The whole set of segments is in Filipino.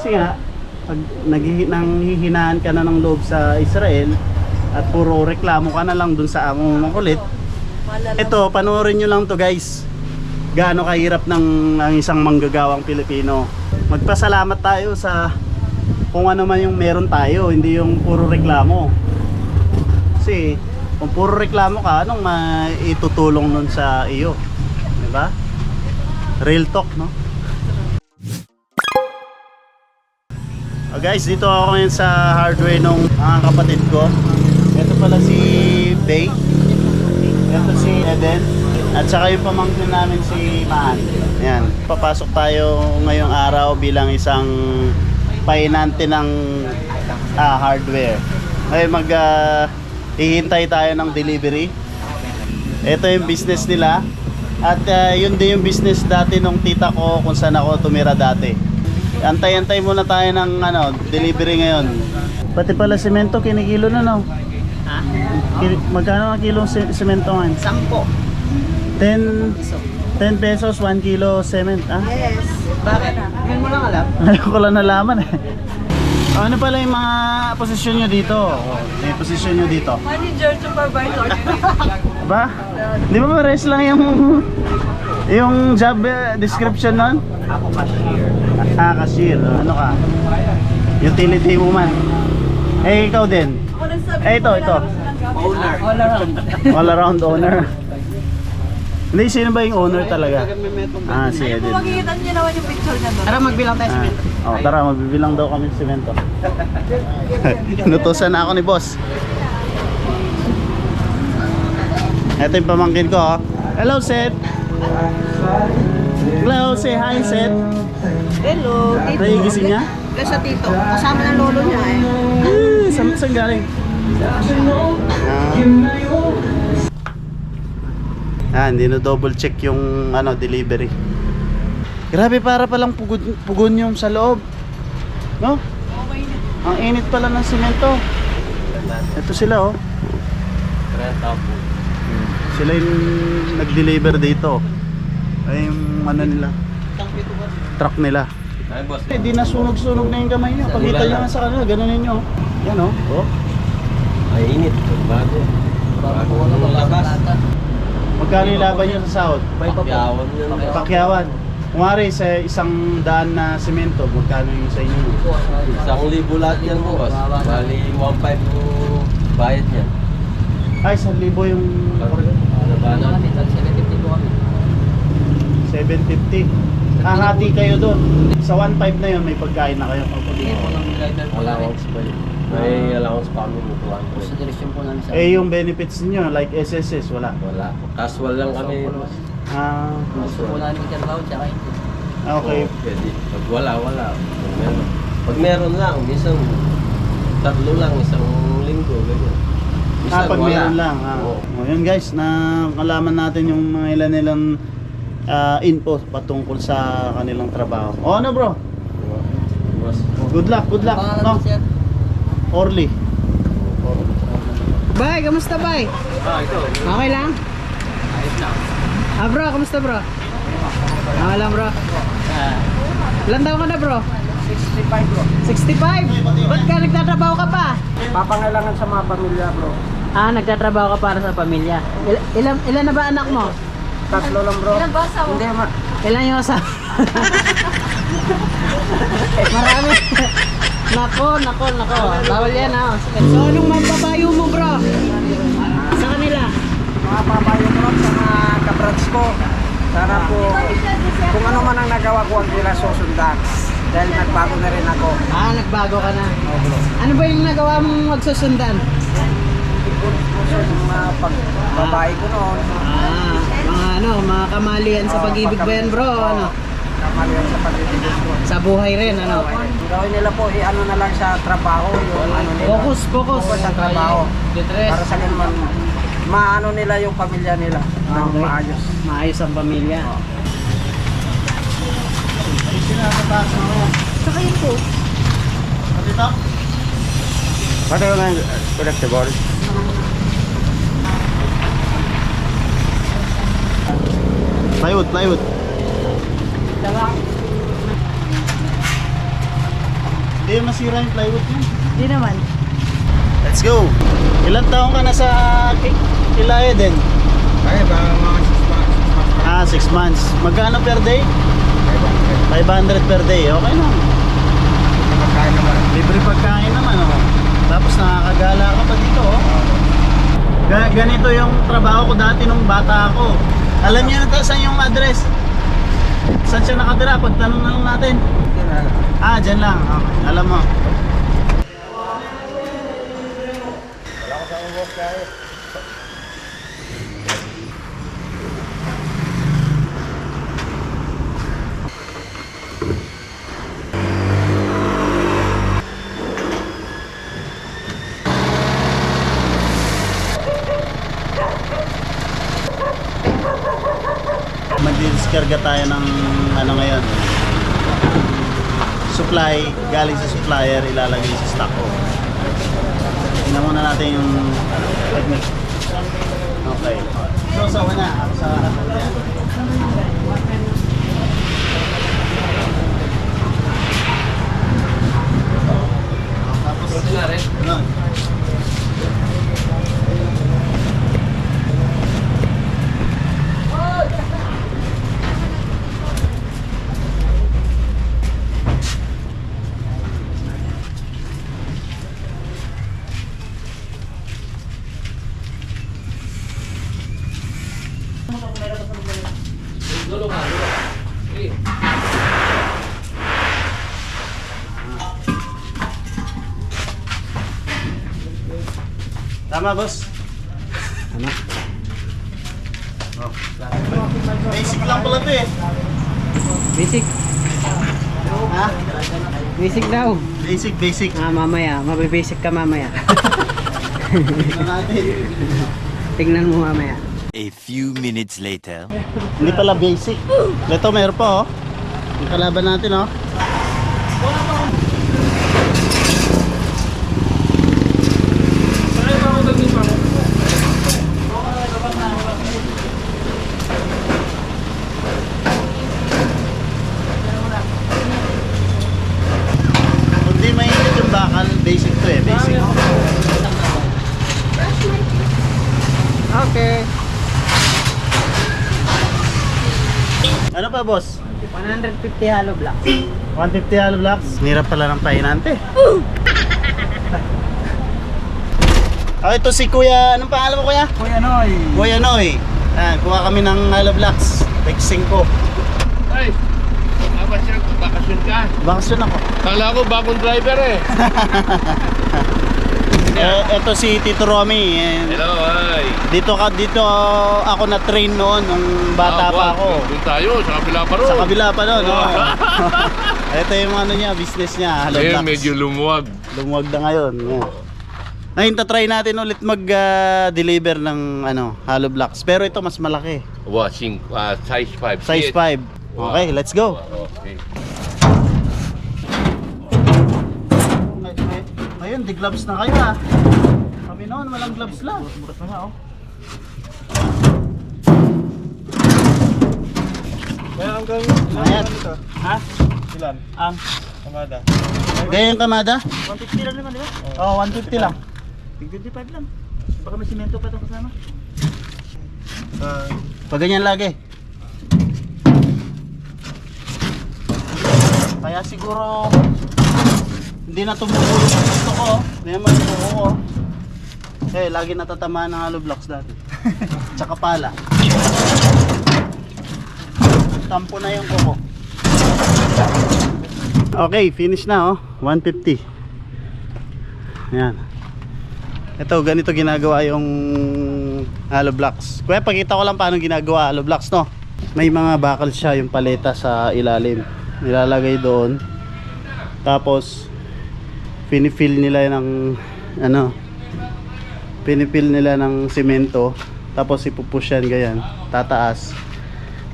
Kasi nga, pag nanghihinaan ka na ng loob sa Israel at puro reklamo ka na lang dun sa amo mong kulit, ito, panoorin nyo lang to guys. Gaano kahirap ng ang isang manggagawang Pilipino. Magpasalamat tayo sa kung ano man yung meron tayo, hindi yung puro reklamo. Kasi kung puro reklamo ka, anong maitutulong nun sa iyo? 'Di ba? Real talk, no? Guys, dito ako ngayon sa hardware ng mga kapatid ko. Ito pala si Bay. Ito si Eden. At saka yung pamangkin namin si Maan. Yan. Papasok tayo ngayong araw bilang isang painante ng ah, hardware. Ngayon mag ah, hihintay tayo ng delivery. Ito yung business nila. At ah, yun din yung business dati nung tita ko kung saan ako tumira dati. Antay-antay muna tayo ng ano, delivery ngayon. Pati pala semento kinikilo na no. Ha? Kil- magkano ang kilong se- semento ngayon? Sampo. 10 10 pesos 1 kilo cement ah. Yes. Bakit? Ngayon mo lang alam? Ayaw ko lang nalaman eh. Ano pala yung mga posisyon nyo dito? May posisyon nyo dito. Manager, supervisor. Ba? Di ba pares lang yung yung job eh, description nun? Ako cashier. Ah, cashier. Ano ka? Utility woman. Eh, ikaw din. Eh, ito, ito. Owner. All around. All around owner. Hindi, sino ba yung owner talaga? Ah, si Eden. makikita niyo naman yung picture niya doon. Tara magbilang tayo Ah, sa oh, tara, magbibilang daw kami ng semento. Inutusan na ako ni boss. Ito yung pamangkin ko. oh. Hello, Seth. Hello, say hi, Seth. Hello, tito. Nahigising niya? Sa tito. Kasama ng lolo niya eh. Eh, saan, saan galing? Ah, hindi na double check yung ano delivery. Grabe para palang pugod, pugon yung sa loob. No? Okay na. Ang init pala ng simento. Ito sila oh. Sila yung nag-deliver dito. Ay yung ano nila, truck nila. Ay, boss. Eh, di nasunog-sunog na yung kamay nyo. Pakita nyo sa kanila, ganunin nyo. Yan oh. oh. Ay, init. Bago. Bago ang labas. Magkano yung laban nyo sa sahod? Pakyawan yun. Pakyawan. Kumari sa isang daan na semento, magkano yung sa inyo? Isang libo lahat yan, boss. Bali, 1.5 yung bayad niya. Ay, 1,000 yung Ano ba na? 750. Ah, hati kayo doon. Sa 1.5 na yun, may pagkain na kayo. Allowance pa yun. May allowance pa kami mo Sa direksyon po namin sa... Eh, yung benefits niyo like SSS, wala. Wala. Casual lang kami. Ah, Gusto po namin trabaho tsaka ito. okay. Pwede. Pag wala, wala. Pag meron, pag meron lang, minsan tatlo lang, isang linggo, ganyan. Ah, pag wala. meron lang. Ah. Oo. Oh, yun guys, na kalaman natin yung mga ilan nilang ah, info patungkol sa kanilang trabaho. O ano bro? Good luck, good luck. No? Orly. Bay, kamusta bay? Ah, ito. Okay lang? Ayos lang. Ah bro, kamusta bro? Okay lang bro. Ilan taon ka na bro? 65 bro. 65? Ba't ka nagtatrabaho ka pa? Papangailangan sa mga pamilya bro. Ah, nagtatrabaho ka para sa pamilya. Il- ilan, ilan na ba anak mo? Tatlo lang bro. Ilan ba sa Hindi ma. Ilan yung asawa? Marami. nako, nako, nako. Bawal yan ha. So anong mapapayo mo bro? Sa kanila? mga papayo ko lang sa mga kabrats ko. Sana po, kung ano man ang nagawa ko, ang nila susundan. Dahil nagbago na rin ako. Ah, nagbago ka na. Ano ba yung nagawa mong magsusundan? Yung mga pagbabae ko noon, Ah, mga ano, mga kamalian sa pag-ibig ba yan bro? Ano? kamalian sa pag-ibig ko. Sa buhay rin, ano? Ang gawin nila po, i-ano na lang sa trabaho, yung ano nila. Focus, focus. Focus sa trabaho. Para sa ganun, man, maano nila yung pamilya nila ng Okay. maayos. Maayos ang pamilya. Sa kayo po. Dito? Ano yung collectible? Plywood, plywood. Hindi masira yung plywood niya. Hindi naman. Let's go! Ilang taong ka na sa Kilaya din? Ay, ba mga 6 months, 6 months Ah, 6 months. Magkano per day? 500 per day. Okay na. Pagkain naman. Libre pagkain naman, oh. Tapos nakakagala ka pa dito, oh. Ga- ganito yung trabaho ko dati nung bata ako. Alam niyo na ta- saan yung address? Saan siya nakatira? Pagtanong lang natin. Ah, dyan lang. Okay. Alam mo. Mag-discarga tayo ng ano ngayon supply galing sa supplier ilalagay sa stock ko. Tingnan muna natin yung Okay. So sa una, sa Tapos ano? Tama, boss? Ano? Oh. Basic lang pala to eh. Basic. Ha? Basic daw. Basic, basic. Ah, mamaya. Mabibasic ka mamaya. Tingnan mo mamaya. A few minutes later. Hindi pala basic. Ito, meron pa oh. Yung kalaban natin oh. Kung di mainit yung bakal, basic to eh, basic. Okay. Pa boss? 150 hollow block. 150 hollow blocks. Hirap pala ng pahinante. Ah, ito si Kuya, anong pangalan mo Kuya? Kuya Noy. Kuya Noy. Ah, kuha kami ng hollow blocks. Take 5. Ay, bakasyon ka. Bakasyon ako. Kala ko bagong driver eh. Eh, ito si Tito Romy. Eh, Hello, ay. dito ka dito ako na train noon nung bata Ah, pa ako. Doon tayo, sa kabila pa ron. Sa kabila pa noon. Oh. ito yung ano niya, business niya, Eh, blocks. medyo lumuwag. Lumuwag na ngayon. Yeah. Ngayon, tatry natin ulit mag-deliver ng ano, hollow blocks. Pero ito mas malaki. Washing, ah, size 5. Size 5. Okay, let's go. Okay. Ngayon, di gloves na kayo ha. Kami noon, walang gloves lang. Burat na nga oh. Ayan. Ha? Ilan? Ang? Kamada. Gayang kamada? 150 lang naman, di ba? Oo, 150 lang. 55 lang. Baka may simento pa ito kasama. Pag ganyan lagi. Kaya siguro hindi na yung gusto ko. Hindi naman yung kuko ko. Eh, lagi natatamaan ng hollow blocks dati. Tsaka pala. Tampo na yung kuko. Okay, finish na oh. 150. Ayan. Ito, ganito ginagawa yung hollow blocks. Kuya, pakita ko lang paano ginagawa hollow blocks, no? May mga bakal siya yung paleta sa ilalim. Nilalagay doon. Tapos, pinifill nila ng ano, pinifill nila ng simento. Tapos ipupush yan ganyan. Tataas.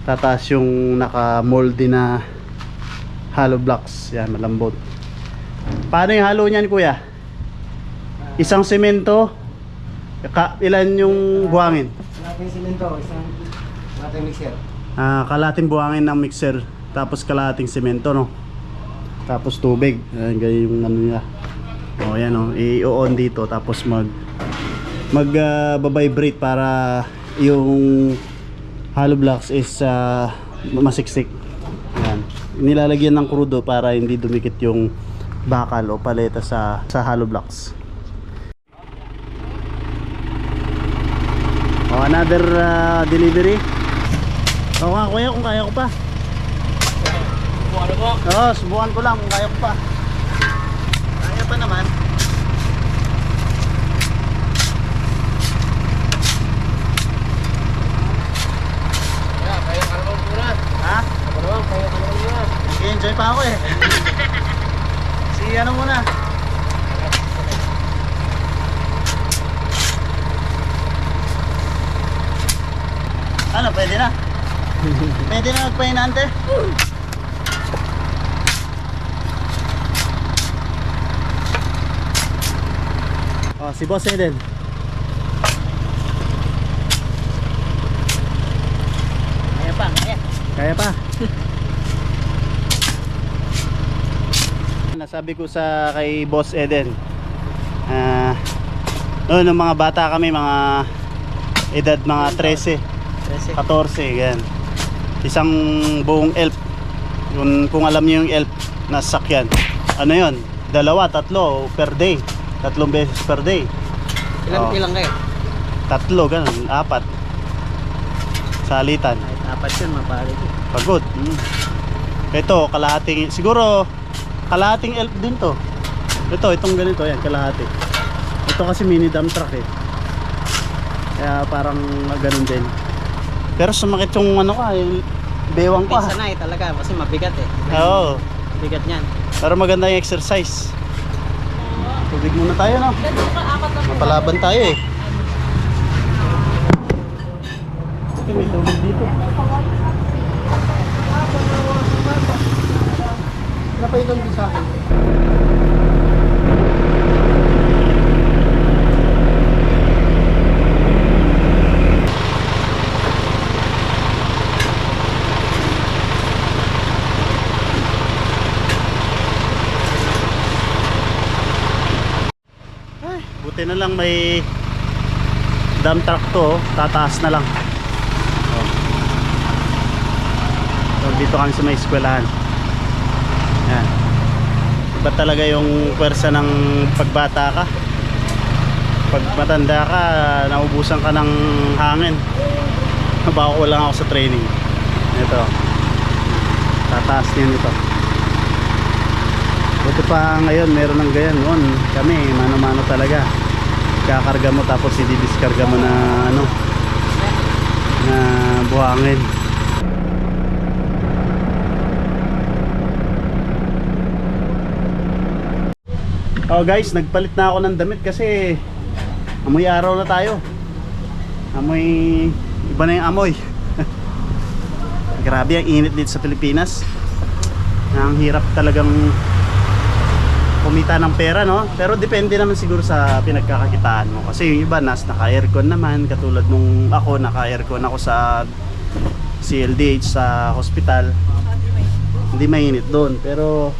Tataas yung naka-moldy na hollow blocks. Yan, malambot. Paano yung halo niyan, kuya? Isang simento, ka, ilan yung buhangin? Ating simento, isang ating mixer. Ah, kalating buhangin ng mixer, tapos kalating simento, no? Tapos tubig. Ayan, ganyan yung ano niya. O yan o, i-on dito tapos mag mag ah, babibrate para yung hollow blocks is ah, masiksik. Yan. Nilalagyan ng krudo para hindi dumikit yung bakal o paleta sa sa hollow blocks. O another ah, delivery. O nga kuya kung kaya ko pa. Oo, subukan ko lang kung kaya ko pa. Pa naman. Ha? enjoy pa ako eh. si ano muna. Ano, pwede na? pwede na magpahinante? Oh, si Boss Eden. Kaya pa, kaya. Kaya pa. Nasabi ko sa kay Boss Eden. Ah, noon nung mga bata kami, mga edad mga 13, 14, yan. Isang buong elf. Kung, kung alam niyo yung elf na sakyan. Ano 'yon? Dalawa, tatlo per day. Tatlong beses per day. Ilang, Oo. ilang kayo? Tatlo, ganun, apat. Salitan. Kahit apat yun, mapali ko. Pagod. Mm. Ito, kalahating, siguro kalahating elf din to. Ito, itong ganito, yan, kalahati. Ito kasi mini dump truck eh. Kaya parang ganun din. Pero sumakit yung ano ka, yung bewang Hindi, pa. sanay talaga kasi mabigat eh. Oo. Bigat niyan. Pero maganda yung exercise. Tubig muna tayo, no? Mapalaban tayo eh. Okay, may tubig dito. Napailan din sa akin. Na lang may dump truck to, oh. tataas na lang. Oh. So, dito kami sa may eskwelahan. Yan. Iba talaga yung pwersa ng pagbata ka. Pag matanda ka, naubusan ka ng hangin. Bako lang ako sa training. Ito. Tataas niyan ito. Buti pa ngayon meron ng ganyan noon. Kami mano-mano talaga. Kakarga mo tapos i-discarga mo na ano na buhangin. Oh guys, nagpalit na ako ng damit kasi amoy araw na tayo. Amoy iba na yung amoy. Grabe ang init dito sa Pilipinas. Ang hirap talagang kumita ng pera no? Pero depende naman siguro sa pinagkakakitaan mo. Kasi yung iba nas naka-aircon naman. Katulad nung ako naka-aircon ako sa CLDH sa hospital. Hindi mainit doon. Pero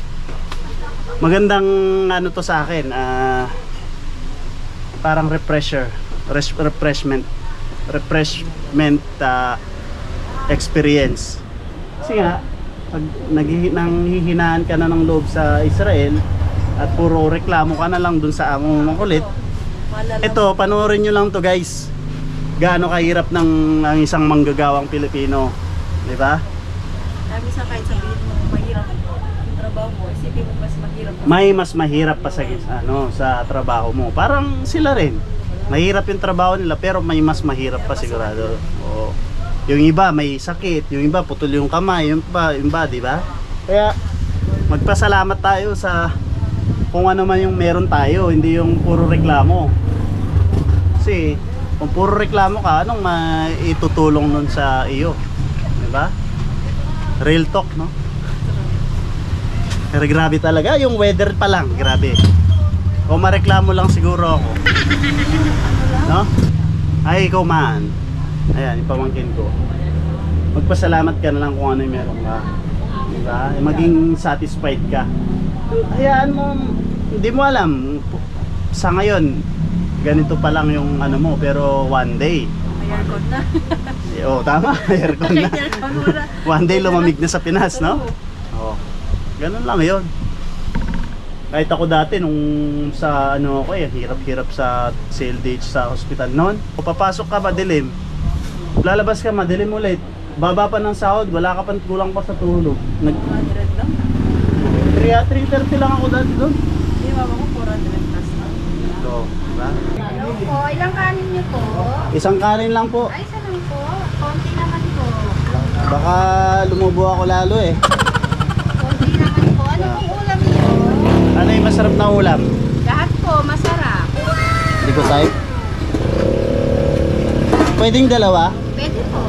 magandang ano to sa akin ah, parang refresher res- refreshment refreshment ah, experience. Kasi nga pag nanghihinaan ka na ng loob sa Israel at puro reklamo ka na lang dun sa amo mong kulit ito panoorin nyo lang to guys. Gaano kahirap ng ang isang manggagawang Pilipino di ba? Sabi sa kahit sabihin mo mahirap yung trabaho mo, isipin mo mas mahirap. may mas mahirap pa sa ano sa trabaho mo. Parang sila rin. Mahirap yung trabaho nila pero may mas mahirap pa sigurado. Oo. yung iba may sakit. Yung iba putol yung kamay. Yung iba, yung iba di ba? Kaya magpasalamat tayo sa kung ano man yung meron tayo hindi yung puro reklamo kasi kung puro reklamo ka anong maitutulong nun sa iyo di ba real talk no pero grabe talaga, yung weather pa lang, grabe. O mareklamo lang siguro ako. No? Ay, ikaw man. Ayan, yung pamangkin ko. Magpasalamat ka na lang kung ano yung meron ka. Diba? Maging satisfied ka. Hayaan mo, hindi mo alam. Sa ngayon, ganito pa lang yung ano mo, pero one day, May aircon na. eh, oh tama, aircon na. One day lumamig na sa Pinas, no? Oo. Ganun lang yun. Kahit ako dati nung sa ano ako eh, hirap-hirap sa CLDH sa hospital noon. Papasok ka madilim, lalabas ka madilim ulit. Baba pa ng sahod, wala ka pa kulang pa sa tulog. Nag Mga direct lang. 3 3:30 lang ako dati doon. Hindi, mama ko 400 plus na. So, diba? Hello po, ilang kanin niyo po? Isang kanin lang po. Ay, isa lang po. Konti naman po. Baka lumubo ako lalo eh. Konti naman po. Ano pong ulam niyo? Ano yung masarap na ulam? Lahat po, masarap. Hindi ko type. Pwedeng dalawa? Pwede po.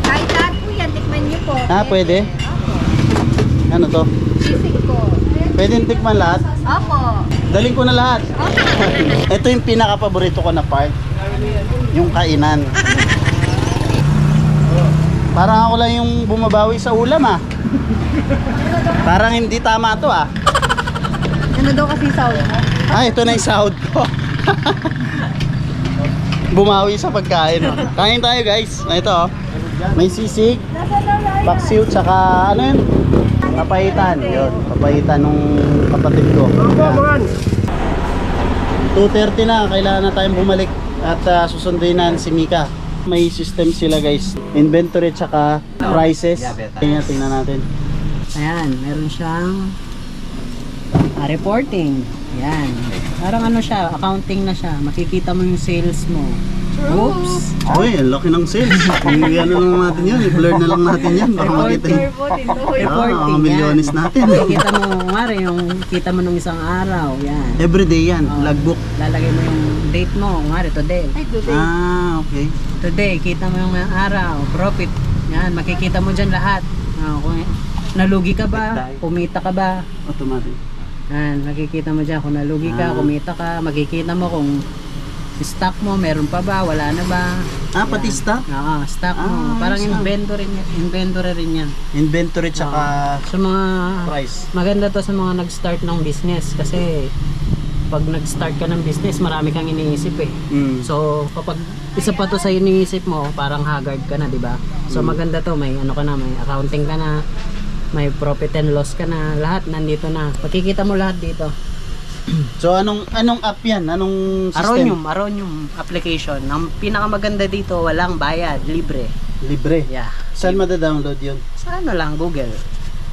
Kahit lahat po yan, tikman niyo po. Ah, pwede? Opo. Ano to? Sisig po. Pwedeng tikman lahat? Opo. Daling ko na lahat. Opo. Ito yung pinaka-paborito ko na part. Yung kainan. Parang ako lang yung bumabawi sa ulam ah. Parang hindi tama to ah. Ano daw kasi sound mo? Ah, ito na yung sahod ko. Bumawi sa pagkain. Oh. Kain tayo guys. Ito oh. May sisig, paksiw, tsaka ano yun? Papayitan. Yun, papayitan nung kapatid ko. Yan. 2.30 na, kailangan na tayong bumalik at uh, susunduin na si Mika. May system sila guys. Inventory tsaka prices. Tingnan, tingnan natin. Ayan, meron siyang ah, reporting. Yan. Parang ano siya, accounting na siya. Makikita mo yung sales mo. Oops. Uy, ang laki ng sales. Kung ano lang natin yun, i-blur na lang natin yan. Baka makita nyo. Reporting. Ah, mga milyones natin. Makikita mo, mare, yung kita mo nung isang araw. Yan. Everyday yan, logbook. Lalagay mo yung date mo. Mare, today. Ah, okay. Today, kita mo yung araw. Profit. Yan, makikita mo dyan lahat. Ah, kung nalugi ka ba? Kumita ka ba? Automatic. Yan, makikita mo dyan kung nalugi ka, Ah. kumita ka, makikita mo kung stock mo, meron pa ba, wala na ba. Ah, pati stock? Oo, stock mo. Ah, Parang ayos lang. inventory, niya- inventory rin yan. Inventory tsaka Sa mga, price. maganda to sa mga nag-start ng business kasi pag nag-start ka ng business, marami kang iniisip eh. Mm. So, kapag isa pa to sa iniisip mo, parang haggard ka na, di ba? So, maganda to, may ano ka na, may accounting ka na, may profit and loss ka na, lahat nandito na. Makikita mo lahat dito. So anong anong app yan? Anong system? Aronium, Aronium application. Ang pinakamaganda dito, walang bayad, libre. Libre. Yeah. Saan mada-download yun? Sa ano lang, Google.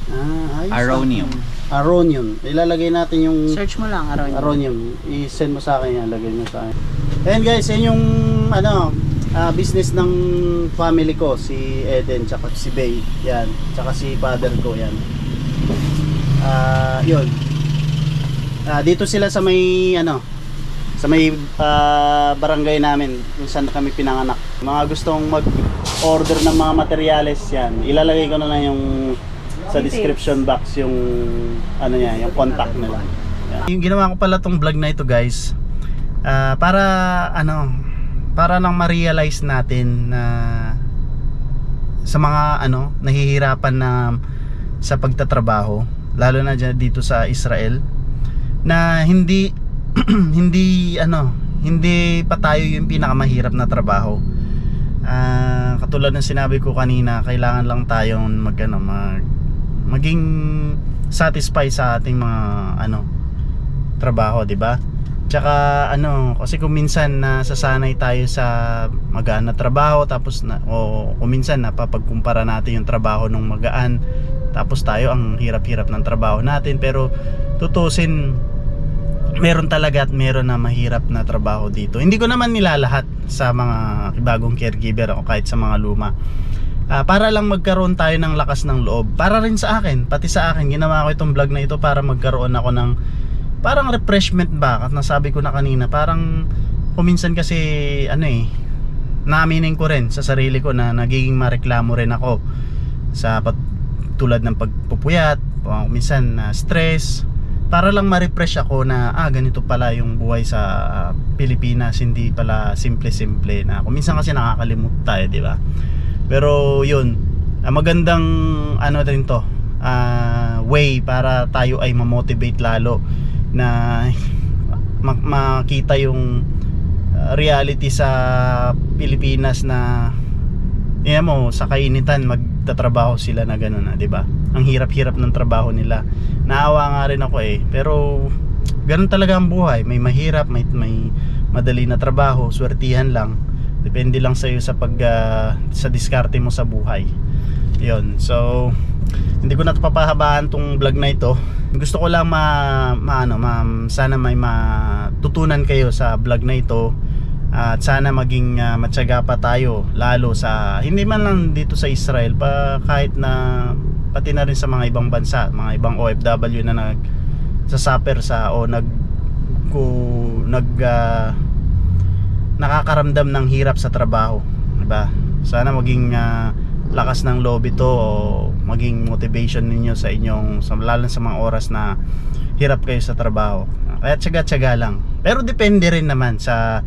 Ah, ayos. Aronium. Aronium. Ilalagay natin yung Search mo lang, Aronium. Aronium. I-send mo sa akin yan. Lagay mo sa akin. Ayan guys, yan yung ano, ah, business ng family ko. Si Eden, tsaka si Bay. Yan. Tsaka si father ko. Yan. Ah, yun. Ah, dito sila sa may ano, sa may ah, barangay namin kung saan kami pinanganak. Mga gustong mag-order ng mga materyales yan. Ilalagay ko na lang yung sa description box yung ano niya, yung contact nila. Yan. Yung ginawa ko pala tong vlog na ito, guys. ah, para ano, para lang ma-realize natin na sa mga ano, nahihirapan na sa pagtatrabaho, lalo na dyan dito sa Israel na hindi hindi ano hindi pa tayo yung pinakamahirap na trabaho. Ah, katulad ng sinabi ko kanina kailangan lang tayong mag ano mag maging satisfied sa ating mga ano trabaho di ba? Tsaka ano kasi kung minsan nasasanay tayo sa magaan na trabaho tapos na o kung minsan napapagkumpara natin yung trabaho ng magaan tapos tayo ang hirap-hirap ng trabaho natin. Pero tutusin meron talaga at meron na mahirap na trabaho dito. Hindi ko naman nilalahat sa mga bagong caregiver o kahit sa mga luma. Ah, para lang magkaroon tayo ng lakas ng loob. Para rin sa akin, pati sa akin, ginawa ko itong vlog na ito para magkaroon ako ng parang refreshment ba? At nasabi ko na kanina, parang kuminsan kasi ano eh, naaminin ko rin sa sarili ko na nagiging mareklamo rin ako sa pat, tulad ng pagpupuyat, o minsan na stress, para lang ma-refresh ako na ah ganito pala yung buhay sa Pilipinas hindi pala simple-simple na kung minsan kasi nakakalimut tayo di ba? Pero yun ah, magandang ano din to ah, way para tayo ay ma-motivate lalo na mak- makita yung ah, reality sa Pilipinas na yan mo sa kainitan magtatrabaho sila na gano'n na 'di ba ang hirap-hirap ng trabaho nila. Naawa nga rin ako eh. Pero ganun talaga ang buhay. May mahirap may, may madali na trabaho swertihan lang. Depende lang sa iyo sa pag ah, sa diskarte mo sa buhay. Yon so hindi ko na papahabaan tong vlog na ito. Gusto ko lang ma, ma ano ma, sana may matutunan kayo sa vlog na ito. At sana maging uh, matyaga pa tayo lalo sa hindi man lang dito sa Israel pa kahit na pati na rin sa mga ibang bansa mga ibang OFW na nag sasuffer sa o nag ko nag ah, nakakaramdam ng hirap sa trabaho diba sana maging ah, lakas ng loob ito o maging motivation ninyo sa inyong sa, lalo sa mga oras na hirap kayo sa trabaho kaya tsaga-tsaga lang pero depende rin naman sa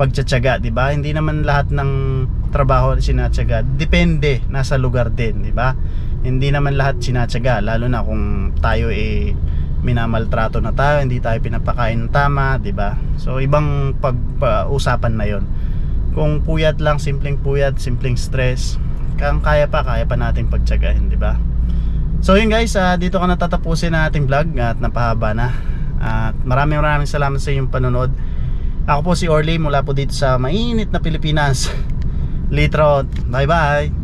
pagtsatsaga, 'di ba? Hindi naman lahat ng trabaho sinatsaga. Depende, nasa lugar din, di ba? Hindi naman lahat sinatsaga, lalo na kung tayo eh minamaltrato na tayo, hindi tayo pinapakain ng tama, 'di ba? So ibang pag-usapan na 'yon. Kung puyat lang, simpleng puyat, simpleng stress, kang kaya pa, kaya pa nating pagtsagahin, 'di ba? So yun guys, ah, dito ka natatapusin ang ating vlog at napahaba na. At maraming maraming salamat sa inyong panonood. Ako po si Orly mula po dito sa mainit na Pilipinas. Litro. Bye bye.